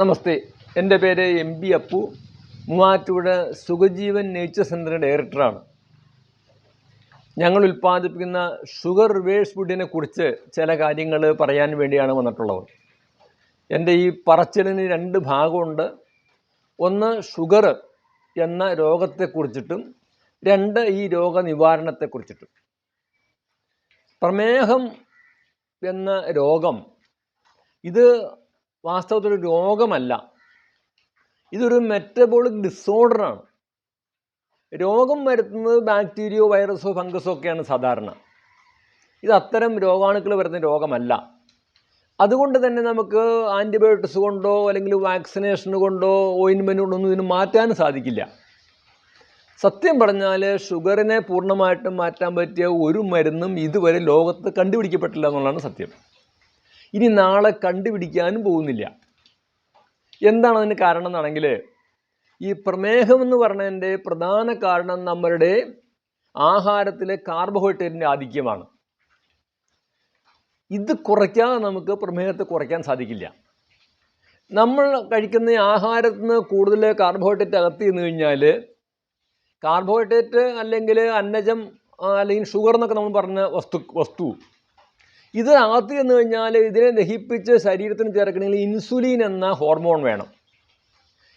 നമസ്തേ. എന്റെ പേര് M B Appu. Muvattupuzha Sukhajeevan nature സെന്ററിന്റെ ഡയറക്ടറാണ്. ഞങ്ങൾ ഉൽപ്പാദിപ്പിക്കുന്ന ഷുഗർ റിവേഴ്സ് ഫുഡിനെ കുറിച്ച് ചില കാര്യങ്ങൾ പറയാൻ വേണ്ടിയാണ് വന്നിട്ടുള്ളത്. എന്റെ ഈ പറച്ചിലിന് രണ്ട് ഭാഗമുണ്ട്. ഒന്ന് ഷുഗർ എന്ന രോഗത്തെക്കുറിച്ചിട്ടും രണ്ട് ഈ രോഗനിവാരണത്തെക്കുറിച്ചിട്ടും പ്രമേഹം എന്ന രോഗം ഇത് വാസ്തവത്തിൽ ഒരു രോഗമല്ല. ഇതൊരു മെറ്റബോളിക് ഡിസോർഡറാണ് രോഗം വരുത്തുന്നത് ബാക്ടീരിയോ വൈറസോ ഫംഗസോ ഒക്കെയാണ് സാധാരണ. ഇത് അത്തരം രോഗാണുക്കൾ വരുന്ന രോഗമല്ല. അതുകൊണ്ട് തന്നെ നമുക്ക് ആന്റിബയോട്ടിക്സ് കൊണ്ടോ അല്ലെങ്കിൽ വാക്സിനേഷൻ കൊണ്ടോ ഓയിൻമെന്റ് കൊണ്ടോ ഒന്നും ഇതിന് മാറ്റാൻ സാധിക്കില്ല. സത്യം പറഞ്ഞാൽ ഷുഗറിനെ പൂർണമായിട്ടും മാറ്റാൻ പറ്റിയ ഒരു മരുന്നും ഇതുവരെ ലോകത്ത് കണ്ടുപിടിക്കപ്പെട്ടില്ല എന്നുള്ളതാണ് സത്യം. ഇനി നാളെ കണ്ടുപിടിക്കാനും പോകുന്നില്ല. എന്താണ് അതിന് കാരണം എന്നാണെങ്കിൽ ഈ പ്രമേഹം എന്ന് പറഞ്ഞതിന്റെ പ്രധാന കാരണം നമ്മളുടെ ആഹാരത്തിലെ കാർബോഹൈഡ്രേറ്റിന്റെ ആധിക്യമാണ്. ഇത് കുറയ്ക്കാതെ നമുക്ക് പ്രമേഹത്തെ കുറയ്ക്കാൻ സാധിക്കില്ല. നമ്മൾ കഴിക്കുന്ന ആഹാരത്തിൽ നിന്ന് കൂടുതൽ കാർബോഹൈഡ്രേറ്റ് അകത്ത് ചെന്ന് കഴിഞ്ഞാൽ കാർബോഹൈഡ്രേറ്റ് അല്ലെങ്കിൽ അന്നജം അല്ലെങ്കിൽ ഷുഗർ എന്നൊക്കെ നമ്മൾ പറഞ്ഞ വസ്തു വസ്തു ഇത് അകത്ത് എന്ന് കഴിഞ്ഞാൽ ഇതിനെ ദഹിപ്പിച്ച് ശരീരത്തിന് ചേർക്കണമെങ്കിൽ ഇൻസുലിൻ എന്ന ഹോർമോൺ വേണം.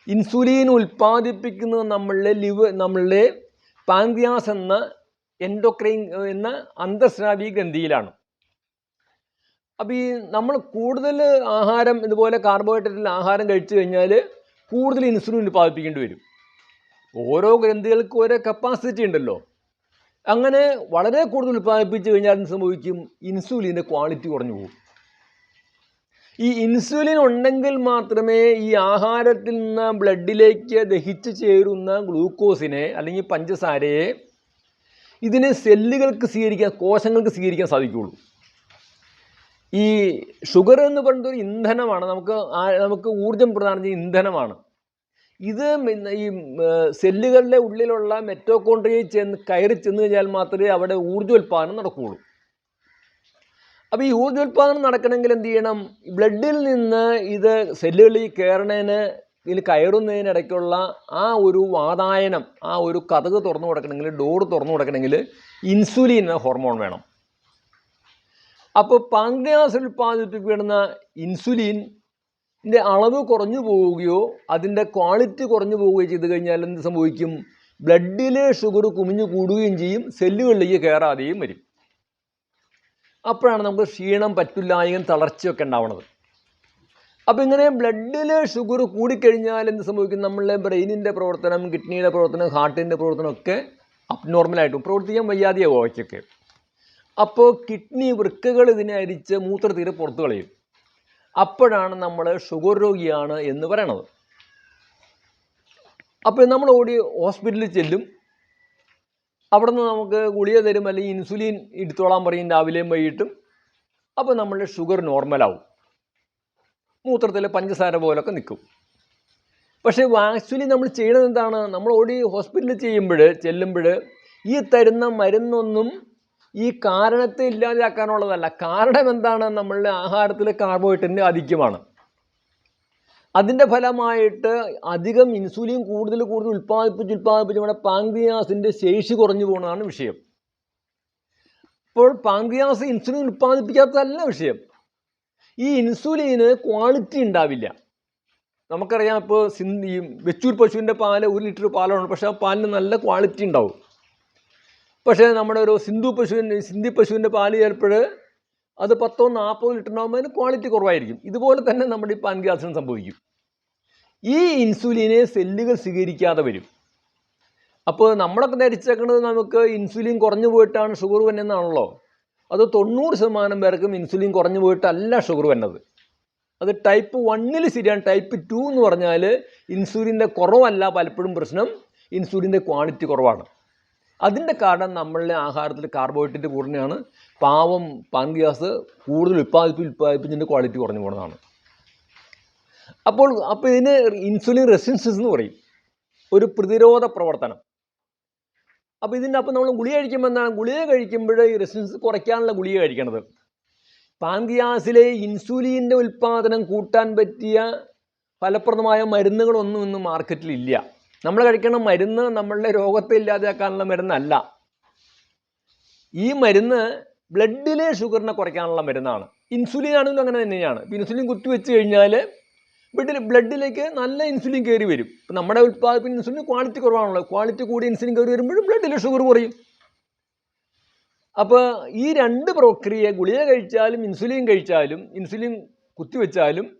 ഇൻസുലിൻ ഉൽപ്പാദിപ്പിക്കുന്നത് നമ്മളുടെ ലിവ് നമ്മളുടെ പാൻഗ്യാസ് എന്ന എൻഡോക്രൈൻ എന്ന അന്തസ്രാവി ഗ്രന്ഥിയിലാണ്. അപ്പോൾ ഈ നമ്മൾ കൂടുതൽ ആഹാരം ഇതുപോലെ കാർബോഹൈഡ്രേറ്റിൽ ആഹാരം കഴിച്ചു കഴിഞ്ഞാൽ കൂടുതൽ ഇൻസുലിൻ ഉൽപ്പാദിപ്പിക്കേണ്ടി വരും. ഓരോ ഗ്രന്ഥികൾക്കും ഓരോ കപ്പാസിറ്റി ഉണ്ടല്ലോ. അങ്ങനെ വളരെ കൂടുതൽ ഉൽപ്പാദിപ്പിച്ചു കഴിഞ്ഞാൽ എന്ത് സംഭവിക്കും? ഇൻസുലിന്റെ ക്വാളിറ്റി കുറഞ്ഞു പോകും. ഈ ഇൻസുലിൻ ഉണ്ടെങ്കിൽ മാത്രമേ ഈ ആഹാരത്തിൽ നിന്ന് ബ്ലഡിലേക്ക് ദഹിച്ചു ചേരുന്ന ഗ്ലൂക്കോസിനെ അല്ലെങ്കിൽ പഞ്ചസാരയെ ഇതിനെ സെല്ലുകൾക്ക് സ്വീകരിക്കാൻ കോശങ്ങൾക്ക് സ്വീകരിക്കാൻ സാധിക്കുകയുള്ളൂ. ഈ ഷുഗർ എന്ന് പറയുന്നത് ഒരു ഇന്ധനമാണ്. നമുക്ക് നമുക്ക് ഊർജം പ്രദാനം ചെയ്യുന്ന ഇന്ധനമാണ്. ഇത് ഈ സെല്ലുകളുടെ ഉള്ളിലുള്ള മെറ്റോകോൺട്രിയയിൽ ചെന്ന് കയറി ചെന്ന് കഴിഞ്ഞാൽ മാത്രമേ അവിടെ ഊർജോൽപാദനം നടക്കുകയുള്ളൂ. അപ്പോൾ ഈ ഊർജോൽപാദനം നടക്കണമെങ്കിൽ എന്ത് ചെയ്യണം? ബ്ലഡിൽ നിന്ന് ഇത് സെല്ലുകളിൽ കയറണതിന് ഇതിൽ കയറുന്നതിനിടയ്ക്കുള്ള ആ ഒരു വാതായനം ആ ഒരു കഥക് തുറന്നു കൊടുക്കണമെങ്കിൽ ഡോറ് തുറന്നു കൊടുക്കണമെങ്കിൽ ഇൻസുലിൻ ഹോർമോൺ വേണം. അപ്പോൾ പാങ്ക്രിയാസ് ഉൽപ്പാദിപ്പിക്കപ്പെടുന്ന ഇൻസുലിന്റെ അളവ് കുറഞ്ഞു പോവുകയോ അതിന്റെ ക്വാളിറ്റി കുറഞ്ഞു പോവുകയോ ചെയ്ത് കഴിഞ്ഞാൽ എന്ത് സംഭവിക്കും? ബ്ലഡിലെ ഷുഗർ കുമിഞ്ഞു കൂടുകയും ചെയ്യും സെല്ലുകളിലേക്ക് കയറാതെയും വരും. അപ്പോഴാണ് നമുക്ക് ക്ഷീണം പറ്റില്ലായും തളർച്ചയൊക്കെ ഉണ്ടാവുന്നത്. അപ്പോൾ ഇങ്ങനെ ബ്ലഡിൽ ഷുഗർ കൂടിക്കഴിഞ്ഞാൽ എന്ത് സംഭവിക്കും? നമ്മളുടെ ബ്രെയിനിന്റെ പ്രവർത്തനം കിഡ്നിയുടെ പ്രവർത്തനം ഹാർട്ടിന്റെ പ്രവർത്തനം ഒക്കെ അബ്നോർമലായിട്ടും പ്രവർത്തിക്കാൻ വയ്യാതെയാവും അവയ്ക്കൊക്കെ. അപ്പോൾ കിഡ്നി വൃക്കകൾ ഇതിനെ അരിച്ച് മൂത്രത്തീരെ പുറത്തു കളയും. അപ്പോഴാണ് നമ്മൾ ഷുഗർ രോഗിയാണ് എന്ന് പറയണത്. അപ്പോൾ നമ്മൾ ഓടി ഹോസ്പിറ്റലിൽ ചെല്ലും. അവിടെ നിന്ന് നമുക്ക് ഗുളിക തരും അല്ലെങ്കിൽ ഇൻസുലിൻ എടുത്തോളാൻ പറയും രാവിലെയും വൈകിട്ടും. അപ്പോൾ നമ്മളുടെ ഷുഗർ നോർമലാവും. മൂത്രത്തിൽ പഞ്ചസാര പോലൊക്കെ നിൽക്കും. പക്ഷേ ആക്ച്വലി നമ്മൾ ചെയ്യണത് എന്താണ്? നമ്മൾ ഓടി ഹോസ്പിറ്റലിൽ ചെയ്യുമ്പോൾ ചെല്ലുമ്പോൾ ഈ തരുന്ന മരുന്നൊന്നും ഈ കാരണത്തെ ഇല്ലാതാക്കാനുള്ളതല്ല കാരണം എന്താണ്? നമ്മളുടെ ആഹാരത്തിലെ കാർബോഹൈഡ്രേറ്റിന്റെ ആധിക്യമാണ്. അതിന്റെ ഫലമായിട്ട് അധികം ഇൻസുലിൻ കൂടുതൽ കൂടുതൽ ഉൽപ്പാദിപ്പിച്ച് ഉൽപ്പാദിപ്പിച്ച് നമ്മുടെ പാങ്ക്രിയാസിന്റെ ശേഷി കുറഞ്ഞു പോകുന്നതാണ് വിഷയം. ഇപ്പോൾ പാങ്ക്രിയാസ് ഇൻസുലിൻ ഉൽപ്പാദിപ്പിക്കാത്തതല്ല വിഷയം. ഈ ഇൻസുലിന് ക്വാളിറ്റി ഉണ്ടാവില്ല. നമുക്കറിയാം ഇപ്പോൾ സിന്ധി വെച്ചൂർ പശുവിന്റെ പാൽ ഒരു ലിറ്റർ പാലാണ്. പക്ഷേ ആ പാലിന് നല്ല ക്വാളിറ്റി ഉണ്ടാവും. പക്ഷേ നമ്മുടെ ഒരു സിന്ധു പശുവിന്റെ സിന്ധി പശുവിന്റെ പാൽ ചിലപ്പോൾ അത് പത്തോ നാൽപ്പതോ ലിറ്റർ ഉണ്ടാകുമ്പോൾ അതിന് ക്വാളിറ്റി കുറവായിരിക്കും. ഇതുപോലെ തന്നെ നമ്മുടെ ഈ പാൻഗ്യാസിനും സംഭവിക്കും. ഈ ഇൻസുലിനെ സെല്ലുകൾ സ്വീകരിക്കാതെ വരും. അപ്പോൾ നമ്മളൊക്കെ ധരിച്ചേക്കുന്നത് നമുക്ക് ഇൻസുലിൻ കുറഞ്ഞു പോയിട്ടാണ് ഷുഗർ വന്നെന്നാണല്ലോ അത് തൊണ്ണൂറ് ശതമാനം പേർക്കും ഇൻസുലിൻ കുറഞ്ഞു പോയിട്ടല്ല ഷുഗർ വന്നത്. അത് ടൈപ്പ് വണ്ണിൽ ശരിയാണ്. ടൈപ്പ് ടു എന്ന് പറഞ്ഞാൽ ഇൻസുലിന്റെ കുറവല്ല പലപ്പോഴും പ്രശ്നം. ഇൻസുലിന്റെ ക്വാളിറ്റി കുറവാണ്. അതിന്റെ കാരണം നമ്മളുടെ ആഹാരത്തിൽ കാർബോഹൈഡ്രേറ്റ് കൂടുന്നതാണ് പാവം പാൻഗ്യാസ് കൂടുതൽ ഉൽപ്പാദിപ്പി ഉൽപ്പാദിപ്പിച്ചതിന്റെ ക്വാളിറ്റി കുറഞ്ഞു പോകുന്നതാണ് അപ്പോൾ അപ്പോൾ ഇതിന് ഇൻസുലിൻ റെസിസ്റ്റൻസ് എന്ന് പറയും. ഒരു പ്രതിരോധ പ്രവർത്തനം. അപ്പോൾ ഇതിന്റെ അപ്പം നമ്മൾ ഗുളിക കഴിക്കുമ്പോൾ എന്താണ്? ഗുളിക കഴിക്കുമ്പോൾ ഈ റെസിസ്റ്റൻസ് കുറയ്ക്കാനുള്ള ഗുളിക കഴിക്കണത്. പാൻഗ്യാസിലെ ഇൻസുലിന്റെ ഉൽപ്പാദനം കൂട്ടാൻ പറ്റിയ ഫലപ്രദമായ മരുന്നുകളൊന്നും ഇന്ന് മാർക്കറ്റിൽ ഇല്ല. നമ്മൾ കഴിക്കുന്ന മരുന്ന് നമ്മളുടെ രോഗത്തെ ഇല്ലാതാക്കാനുള്ള മരുന്നല്ല. ഈ മരുന്ന് ബ്ലഡിലെ ഷുഗറിനെ കുറയ്ക്കാനുള്ള മരുന്നാണ്. ഇൻസുലിൻ ആണെങ്കിലും അങ്ങനെ തന്നെയാണ്. ഇപ്പം ഇൻസുലിൻ കുത്തിവെച്ച് കഴിഞ്ഞാൽ ബ്ലഡിൽ ബ്ലഡിലേക്ക് നല്ല ഇൻസുലിൻ കയറി വരും. ഇപ്പം നമ്മുടെ ഉൽപ്പാദിപ്പിന് ഇൻസുലിൻ ക്വാളിറ്റി കുറവാണല്ലോ. ക്വാളിറ്റി കൂടി ഇൻസുലിൻ കയറി വരുമ്പോഴും ബ്ലഡിലെ ഷുഗർ കുറയും. അപ്പോൾ ഈ രണ്ട് പ്രക്രിയ ഗുളിക കഴിച്ചാലും ഇൻസുലിൻ കഴിച്ചാലും ഇൻസുലിൻ കുത്തിവെച്ചാലും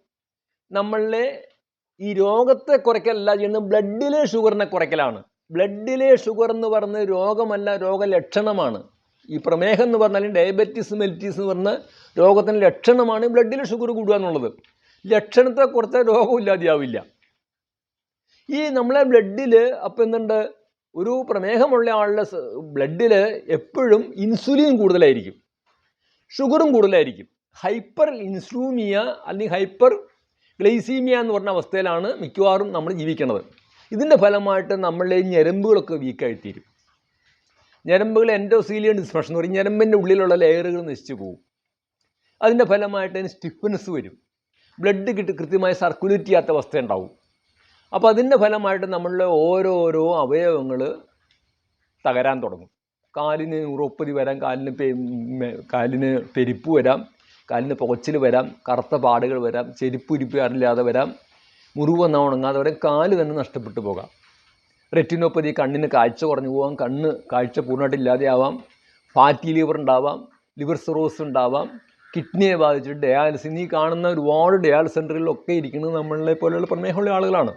നമ്മളിലെ ഈ രോഗത്തെ കുറയ്ക്കലല്ല ചെയ്യുന്നത് ബ്ലഡിലെ ഷുഗറിനെ കുറയ്ക്കലാണ്. ബ്ലഡിലെ ഷുഗർ എന്ന് പറയുന്ന രോഗമല്ല രോഗലക്ഷണമാണ്. ഈ പ്രമേഹം എന്ന് പറഞ്ഞാൽ ഡയബറ്റീസ് മെലിറ്റീസ് എന്ന് പറഞ്ഞ രോഗത്തിന്റെ ലക്ഷണമാണ് ബ്ലഡിലെ ഷുഗർ കൂടുക എന്നുള്ളത്. ലക്ഷണത്തെ കുറച്ച രോഗം ഇല്ലാതെയാവില്ല. ഈ നമ്മളെ ബ്ലഡിൽ അപ്പം എന്തുണ്ട്? ഒരു പ്രമേഹമുള്ള ആളുടെ ബ്ലഡിൽ എപ്പോഴും ഇൻസുലിൻ കൂടുതലായിരിക്കും. ഷുഗറും കൂടുതലായിരിക്കും. ഹൈപ്പർ ഇൻസുലൂമിയ അല്ലെങ്കിൽ ഹൈപ്പർ ഗ്ലൈസീമിയ എന്ന് പറഞ്ഞ അവസ്ഥയിലാണ് മിക്കവാറും നമ്മൾ ജീവിക്കുന്നത് ഇതിന്റെ ഫലമായിട്ട് നമ്മളുടെ ഞരമ്പുകളൊക്കെ വീക്കായി തീരും ഞരമ്പുകൾ എൻഡോസീലിയൻ ഡിസ്ഫങ്ഷൻ എന്ന് പറയും. ഞരമ്പിന്റെ ഉള്ളിലുള്ള ലെയറുകൾ നശിച്ചു പോകും. അതിന്റെ ഫലമായിട്ട് അതിന് സ്റ്റിഫ്നെസ് വരും. ബ്ലഡ് കിട്ടി കൃത്യമായി സർക്കുലേറ്റ് ചെയ്യാത്ത അവസ്ഥ ഉണ്ടാവും. അപ്പോൾ അതിന്റെ ഫലമായിട്ട് നമ്മളുടെ ഓരോരോ അവയവങ്ങൾ തകരാൻ തുടങ്ങും. കാലിന് ഉറപ്പതി വരാം കാലിന് കാലിന് പെരിപ്പ് വരാം. കാലിന് പുകച്ചിൽ വരാം കറുത്ത പാടുകൾ വരാം ചെരുപ്പ് ഉരിപ്പാറില്ലാതെ വരാം മുറിവ് വന്നാൽ ഉണങ്ങാതെ വരാം കാൽ തന്നെ നഷ്ടപ്പെട്ടു പോകാം. റെറ്റിനോപ്പതി കണ്ണിന് കാഴ്ച കുറഞ്ഞു പോകാം കണ്ണ് കാഴ്ച പൂർണമായിട്ട് ഇല്ലാതെയാവാം ഫാറ്റി ലിവർ ഉണ്ടാവാം ലിവർ സിറോസ് ഉണ്ടാവാം കിഡ്നിയെ ബാധിച്ചിട്ട് ഡയാലിസിസ് ഈ കാണുന്ന ഒരുപാട് ഡയാലിസ് സെന്ററുകളിലൊക്കെ ഇരിക്കുന്നത് നമ്മളെ പോലെയുള്ള പ്രമേഹമുള്ള ആളുകളാണ്.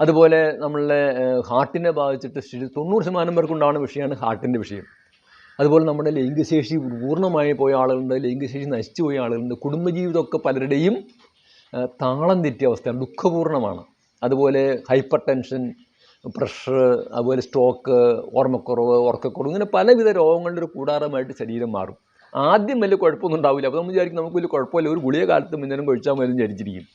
അതുപോലെ നമ്മളുടെ ഹാർട്ടിനെ ബാധിച്ചിട്ട് തൊണ്ണൂറ് ശതമാനം പേർക്കുണ്ടാവുന്ന വിഷയമാണ് ഹാർട്ടിന്റെ വിഷയം. അതുപോലെ നമ്മുടെ ലൈംഗികശേഷി പൂർണമായി പോയ ആളുകളുണ്ട് ലൈംഗികശേഷി നശിച്ചു പോയ ആളുകളുണ്ട്. കുടുംബജീവിതമൊക്കെ പലരുടെയും താളം തെറ്റിയ അവസ്ഥയാണ് ദുഃഖപൂർണമാണ് അതുപോലെ ഹൈപ്പർ ടെൻഷൻ പ്രഷർ അതുപോലെ സ്ട്രോക്ക് ഓർമ്മക്കുറവ് ഉറക്കക്കുറവ് ഇങ്ങനെ പലവിധ രോഗങ്ങളുടെ ഒരു കൂടാരമായിട്ട് ശരീരം മാറും. ആദ്യം വലിയ കുഴപ്പമൊന്നും ഉണ്ടാവില്ല. അപ്പോൾ നമ്മൾ വിചാരിക്കും നമുക്ക് വലിയ കുഴപ്പമില്ല. ഒരു ഗുളിക കാലത്ത് മുന്നേരം കഴിച്ചാൽ മതി വിചാരിച്ചിരിക്കും.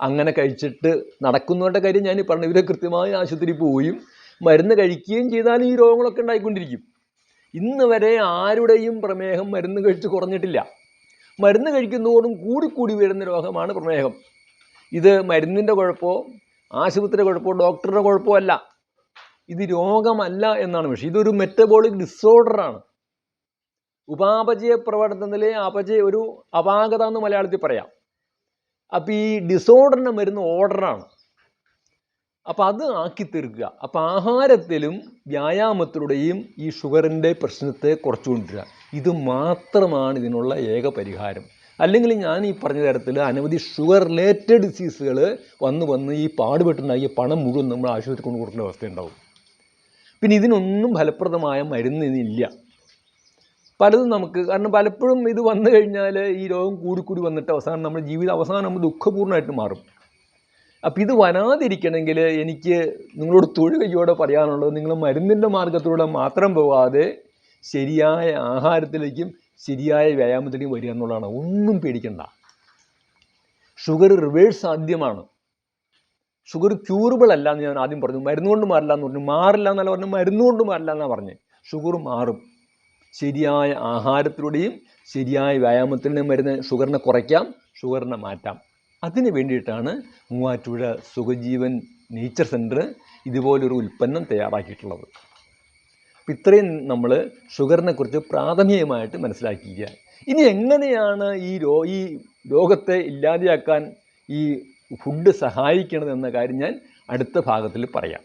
അങ്ങനെ കഴിച്ചിട്ട് നടക്കുന്നവരുടെ കാര്യം ഞാൻ പറഞ്ഞു ഇവരെ കൃത്യമായി ആശുപത്രിയിൽ പോവുകയും മരുന്ന് കഴിക്കുകയും ചെയ്താൽ ഈ രോഗങ്ങളൊക്കെ ഉണ്ടായിക്കൊണ്ടിരിക്കും. ഇന്ന് വരെ ആരുടെയും പ്രമേഹം മരുന്ന് കഴിച്ച് കുറഞ്ഞിട്ടില്ല. മരുന്ന് കഴിക്കുന്നതോടും കൂടിക്കൂടി വരുന്ന രോഗമാണ് പ്രമേഹം. ഇത് മരുന്നിന്റെ കുഴപ്പമോ ആശുപത്രിയുടെ കുഴപ്പമോ ഡോക്ടറുടെ കുഴപ്പമോ അല്ല. ഇത് രോഗമല്ല എന്നാണ് വിഷയം. ഇതൊരു മെറ്റബോളിക് ഡിസോർഡറാണ് ഉപാപചയ പ്രവർത്തനത്തിലെ അപചയ ഒരു അപാകത എന്ന് മലയാളത്തിൽ പറയാം. അപ്പോൾ ഈ ഡിസോർഡറിന്റെ മരുന്ന് ഓർഡറാണ് അപ്പോൾ അത് ആക്കി തീർക്കുക. അപ്പോൾ ആഹാരത്തിലും വ്യായാമത്തിലൂടെയും ഈ ഷുഗറിന്റെ പ്രശ്നത്തെ കുറച്ചു കൊണ്ടുവരിക ഇത് മാത്രമാണ് ഇതിനുള്ള ഏക പരിഹാരം. അല്ലെങ്കിൽ ഞാൻ ഈ പറഞ്ഞ തരത്തിൽ അനവധി ഷുഗർ റിലേറ്റഡ് ഡിസീസുകൾ വന്ന് വന്ന് ഈ പാടുപെട്ടുണ്ടാക്കിയ പണം മുഴുവൻ നമ്മൾ ആശുപത്രി കൊണ്ട് കൊടുക്കേണ്ട അവസ്ഥയുണ്ടാവും. പിന്നെ ഇതിനൊന്നും ഫലപ്രദമായ മരുന്ന് ഇന്നില്ല പലതും നമുക്ക് കാരണം പലപ്പോഴും ഇത് വന്നു കഴിഞ്ഞാൽ ഈ രോഗം കൂടിക്കൂടി വന്നിട്ട് അവസാനം നമ്മുടെ ജീവിതം അവസാനം നമ്മൾ ദുഃഖപൂർണമായിട്ട് മാറും. അപ്പോൾ ഇത് വരാതിരിക്കണമെങ്കിൽ എനിക്ക് നിങ്ങളോട് തൊഴിൽ കയ്യോടെ പറയാനുള്ളത് നിങ്ങൾ മരുന്നിന്റെ മാർഗത്തിലൂടെ മാത്രം പോവാതെ ശരിയായ ആഹാരത്തിലേക്കും ശരിയായ വ്യായാമത്തിലേക്കും വരിക എന്നുള്ളതാണ്. ഒന്നും പേടിക്കണ്ട. ഷുഗർ റിവേഴ്സ് സാധ്യമാണ്. ഷുഗർ ക്യൂറബിൾ അല്ല എന്ന് ഞാൻ ആദ്യം പറഞ്ഞു. മരുന്നുകൊണ്ട് മാറില്ല എന്ന് പറഞ്ഞു. മാറില്ല എന്നല്ല പറഞ്ഞു. മരുന്നുകൊണ്ട് മാറില്ല എന്നാണ് പറഞ്ഞത് ഷുഗർ മാറും. ശരിയായ ആഹാരത്തിലൂടെയും ശരിയായ വ്യായാമത്തിലൂടെയും മരുന്ന് ഷുഗറിനെ കുറയ്ക്കാം. ഷുഗറിനെ മാറ്റാം. അതിന് വേണ്ടിയിട്ടാണ് മൂവാറ്റുപുഴ സുഖജീവൻ നേച്ചർ സെന്റർ ഇതുപോലൊരു ഉൽപ്പന്നം തയ്യാറാക്കിയിട്ടുള്ളത്. അപ്പം ഇത്രയും നമ്മൾ ഷുഗറിനെക്കുറിച്ച് പ്രാഥമികമായിട്ട് മനസ്സിലാക്കിക്കുക ഇനി എങ്ങനെയാണ് ഈ രോ ഈ രോഗത്തെ ഇല്ലാതെയാക്കാൻ ഈ ഫുഡ് സഹായിക്കണത് എന്ന കാര്യം ഞാൻ അടുത്ത ഭാഗത്തിൽ പറയാം.